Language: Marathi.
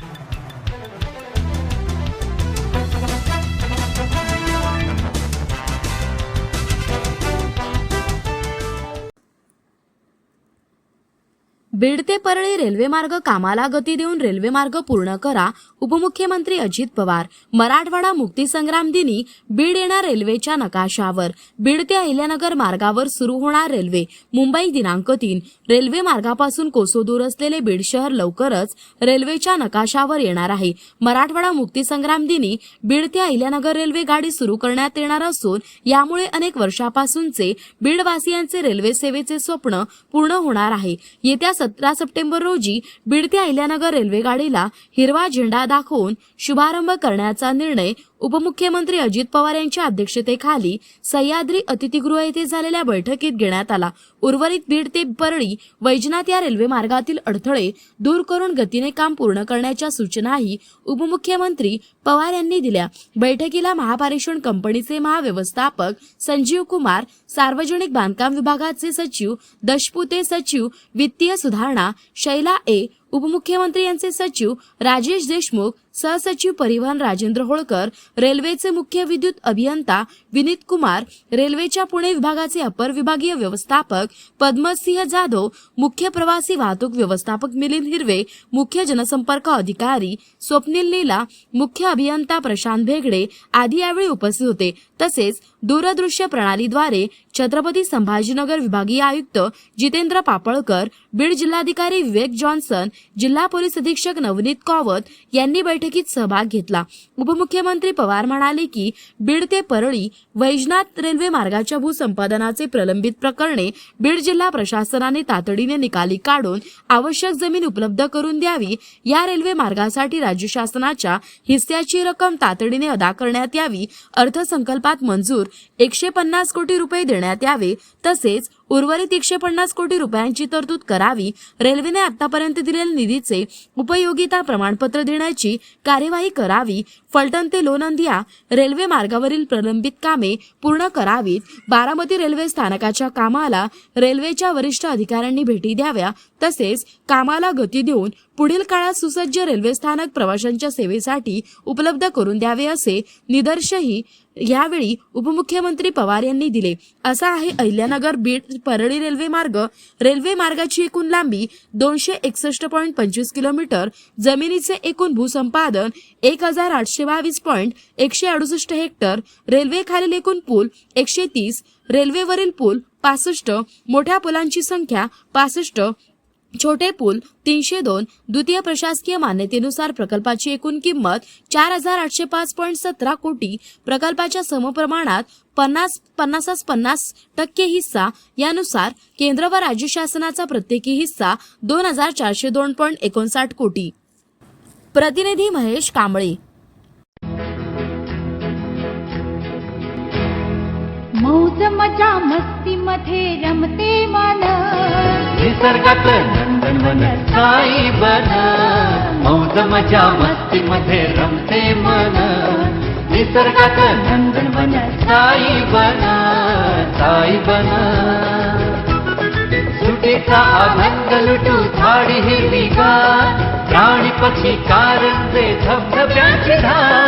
you. बीड ते परळी रेल्वेमार्ग कामाला गती देऊन रेल्वेमार्ग पूर्ण करा उपमुख्यमंत्री अजित पवार. मराठवाडा मुक्तीसंग्राम दिनी बीड येणार रेल्वेच्या नकाशावर. बीड ते अहिल्यानगर मार्गावर सुरू होणार रेल्वे. मुंबई दिनांक तीन. रेल्वे मार्गापासून कोसो दूर असलेले बीड शहर लवकरच रेल्वेच्या नकाशावर येणार आहे. मराठवाडा मुक्तीसंग्राम दिनी बीड ते अहिल्यानगर रेल्वे गाडी सुरू करण्यात येणार असून यामुळे अनेक वर्षापासूनचे बीडवासियांचे रेल्वे सेवेचे स्वप्न पूर्ण होणार आहे. येत्या सतरा सप्टेंबर रोजी बीड ते अहिल्यानगर रेल्वे गाडीला हिरवा झेंडा दाखवून शुभारंभ करण्याचा निर्णय उपमुख्यमंत्री अजित पवार यांच्या अध्यक्षतेखाली सह्याद्री अतिथीगृह येथे झालेल्या बैठकीत घेण्यात आला. उर्वरित बीड ते परळी वैजनाथ या रेल्वे मार्गातील अडथळे दूर करून गतीने काम पूर्ण करण्याच्या सूचनाही उपमुख्यमंत्री पवार यांनी दिल्या. बैठकीला महापारेषण कंपनीचे महाव्यवस्थापक संजीव कुमार सार्वजनिक बांधकाम विभागाचे सचिव दशपुते सचिव वित्तीय सुधारणा शैला ए उपमुख्यमंत्री यांचे सचिव राजेश देशमुख सहसचिव परिवहन राजेंद्र होळकर रेल्वेचे मुख्य विद्युत अभियंता विनीत कुमार रेल्वेच्या पुणे विभागाचे अपर विभागीय व्यवस्थापक पद्मसिंह जाधव मुख्य प्रवासी वाहतूक व्यवस्थापक मिलिंद हिरवे मुख्य जनसंपर्क अधिकारी स्वप्नील नीला मुख्य अभियंता प्रशांत भेगडे आदी यावेळी उपस्थित होते. तसेच दूरदृश्य प्रणालीद्वारे छत्रपती संभाजीनगर विभागीय आयुक्त जितेंद्र पापळकर बीड जिल्हाधिकारी विवेक जॉन्सन जिल्हा पोलीस अधीक्षक नवनीत कॉवत यांनी बैठकीत सहभाग घेतला. उपमुख्यमंत्री पवार म्हणाले की बीड ते परळी वैजनाथ रेल्वे मार्गाच्या भूसंपादनाचे प्रलंबित प्रकरणे बीड जिल्हा प्रशासनाने तातडीने निकाली काढून आवश्यक जमीन उपलब्ध करून द्यावी या रेल्वे मार्गासाठी राज्य शासनाच्या हिस्स्याची रक्कम तातडीने अदा करण्यात यावी अर्थसंकल्पात मंजूर एकशे पन्नास कोटी रुपये देण्यात यावे तसेच उर्वरित एकशे पन्नास कोटी रुपयांची तरतूद करावी रेल्वेने आतापर्यंत दिलेल्या निधीचे उपयोगिता प्रमाणपत्र देण्याची कार्यवाही करावी फलटण ते लोणंदिया रेल्वे मार्गावरील प्रलंबित कामे पूर्ण करावीत बारामती रेल्वे स्थानकाच्या कामाला रेल्वेच्या वरिष्ठ अधिकाऱ्यांनी भेटी द्याव्या तसेच कामाला गती देऊन पुढील काळात सुसज्ज रेल्वे स्थानक प्रवाशांच्या सेवेसाठी उपलब्ध करून द्यावे असे निदर्शही यावेळी उपमुख्यमंत्री पवार यांनी दिले. असा आहे अहिल्यानगर बीड परळी रेल्वे मार्ग. रेल्वे मार्गाची एकूण लांबी दोनशे एकसष्ट पॉईंट पंचवीस किलोमीटर. जमिनीचे एकूण भूसंपादन एक हजार आठशे बावीस पॉईंट एकशे अडुसष्ट हेक्टर. रेल्वे खालील एकूण पूल एकशे तीस. रेल्वेवरील पूल पासष्ट. मोठ्या पुलांची संख्या पासष्ट. छोटे पूल तीनशे दोन द्वितीय प्रशासकीय मान्यतेनुसार प्रकल्पाची एकूण किंमत चार हजार आठशे पाच पॉईंट सतरा कोटी प्रकल्पाच्या समप्रमाणात पन्नास पन्नासास पन्नास टक्के हिस्सा यानुसार केंद्र व राज्य शासनाचा प्रत्येकी हिस्सा दोन हजार चारशे दोन पॉईंट एकोणसाठ कोटी. प्रतिनिधी महेश कांबळे. मौज मजा मस्ती मध्ये रमते मन. निसर्गात नंदनवन साई बन. मौज मजा मस्ती मध्ये रमते मन. निसर्गात नंदनवन साई बन. साई बन. सुटेचा आनंद लुटू झाडी हिरवी हिरवीगार प्राणी पक्षी कारंजे धबधब्याची धार.